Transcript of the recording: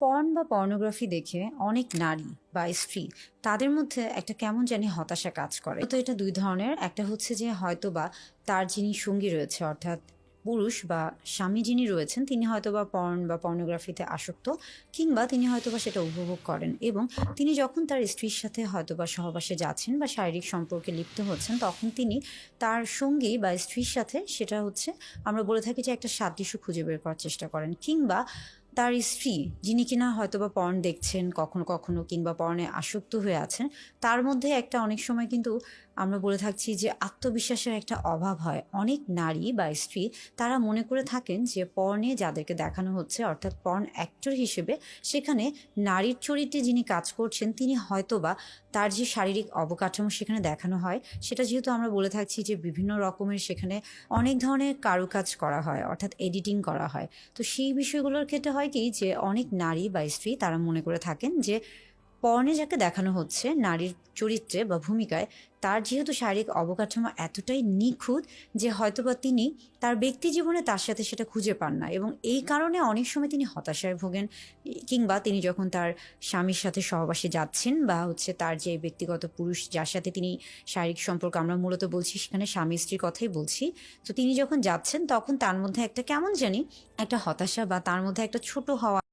Porn বা pornography দেখে অনেক নারী বা স্ত্রী তাদের মধ্যে একটা কেমন জানি হতাশা কাজ করে। তো এটা দুই ধরনের। একটা হচ্ছে যে হয়তো বা তার যিনি সঙ্গী রয়েছে, অর্থাৎ পুরুষ বা স্বামী যিনি রয়েছেন, তিনি হয়তো বা পর্ন বা পর্নোগ্রাফিতে আসক্ত কিংবা তিনি হয়তো বা সেটা উপভোগ করেন এবং তিনি যখন তার স্ত্রীর সাথে হয়তো বা সহবাসে যাচ্ছেন বা শারীরিক সম্পর্কে লিপ্ত হচ্ছেন, তখন তিনি তার সঙ্গী বা স্ত্রীর সাথে সেটা হচ্ছে আমরা বলে থাকি যে একটা সাদৃশ্য খুঁজে বের করার চেষ্টা করেন কিংবা তার স্ত্রী, যিনি কিনা হয়তো বা পর্ন দেখছেন, কখনো কখনো কিংবা পর্নে আসক্ত হয়ে আছেন, তার মধ্যে একটা অনেক সময় কিন্তু আমরা বলে থাকছি যে আত্মবিশ্বাসের একটা অভাব হয়। অনেক নারী বা স্ত্রী তারা মনে করে থাকেন যে পর্নে যাদেরকে দেখানো হচ্ছে, অর্থাৎ পর্ন অ্যাক্টর হিসেবে, সেখানে নারীর চরিত্রে যিনি কাজ করছেন, তিনি হয়তো বা তার যে শারীরিক অবকাঠামো সেখানে দেখানো হয়। সেটা যেহেতু আমরা বলে থাকছি যে বিভিন্ন রকমের সেখানে অনেক ধরনের কারুকাজ করা হয়, অর্থাৎ এডিটিং করা হয়। তো সেই বিষয়গুলোর ক্ষেত্রে হয় কি যে অনেক নারী বা স্ত্রী তারা মনে করে থাকেন যে পর্নে যাকে দেখানো হচ্ছে, নারীর চরিত্রে বা ভূমিকায়, তার যেহেতু শারীরিক অবকাঠামো এতটাই নিখুঁত যে হয়তোবা তিনি তার ব্যক্তি জীবনে তার সাথে সেটা খুঁজে পান না এবং এই কারণে অনেক সময় তিনি হতাশায় ভোগেন। কিংবা তিনি যখন তার স্বামীর সাথে সহবাসে যাচ্ছেন বা হচ্ছে তার যে ব্যক্তিগত পুরুষ যার সাথে তিনি শারীরিক সম্পর্ক, আমরা মূলত বলছি সেখানে স্বামী স্ত্রীর কথাই বলছি। তো তিনি যখন যাচ্ছেন, তখন তার মধ্যে একটা কেমন জানি একটা হতাশা বা তার মধ্যে একটা ছোট হওয়া